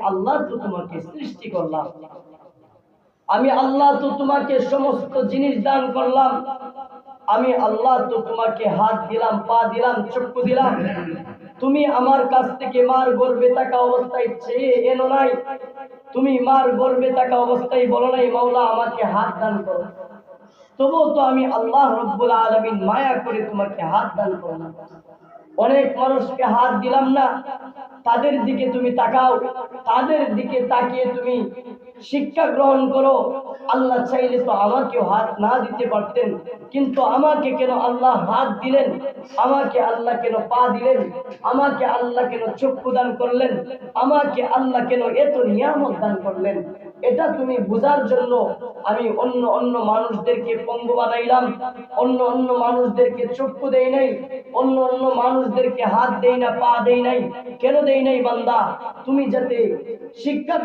আল্লাহ তো তোমাকে সৃষ্টি করলাম। আমি আল্লাহ তো তোমাকে সমস্ত জিনিস দান করলাম। আমি আল্লাহ তো তোমাকে হাত দিলাম, পা দিলাম, চক্ষু দিলাম। তুমি আমার কাছ থেকে মার গর্বে থাকা অবস্থায় চেয়ে এনো নাই। তুমি মার গর্বে থাকা অবস্থায় বলো নাই, মাওলা, আমাকে হাত দান করো। তবুও তো আমি আল্লাহ রব্বুল আলমিন মায়া করে তোমাকে হাত দান করলাম। অনেক মানুষকে হাত দিলাম না। তাদের দিকে তুমি তাকাও তাদের দিকে তাকিয়ে তুমি শিক্ষা গ্রহণ করো। আল্লাহ চাইলে তো আমাকেও হাত না দিতে পারতেন, কিন্তু আমাকে কেন আল্লাহ হাত দিলেন? আমাকে আল্লাহ কেন পা দিলেন? আমাকে আল্লাহ কেন চক্ষু দান করলেন? আমাকে আল্লাহ কেন এত নিয়ামত দান করলেন? এটা তুমি বোঝার জন্য আমি অন্য অন্য মানুষদেরকে পঙ্গু বানাইলাম, অন্য অন্য মানুষদেরকে চক্ষু দেই নাই, অন্য অন্য মানুষদেরকে হাত দেই না, পা দেই নাই। কেন দেই নাই বান্দা? তুমি যাতে শিক্ষা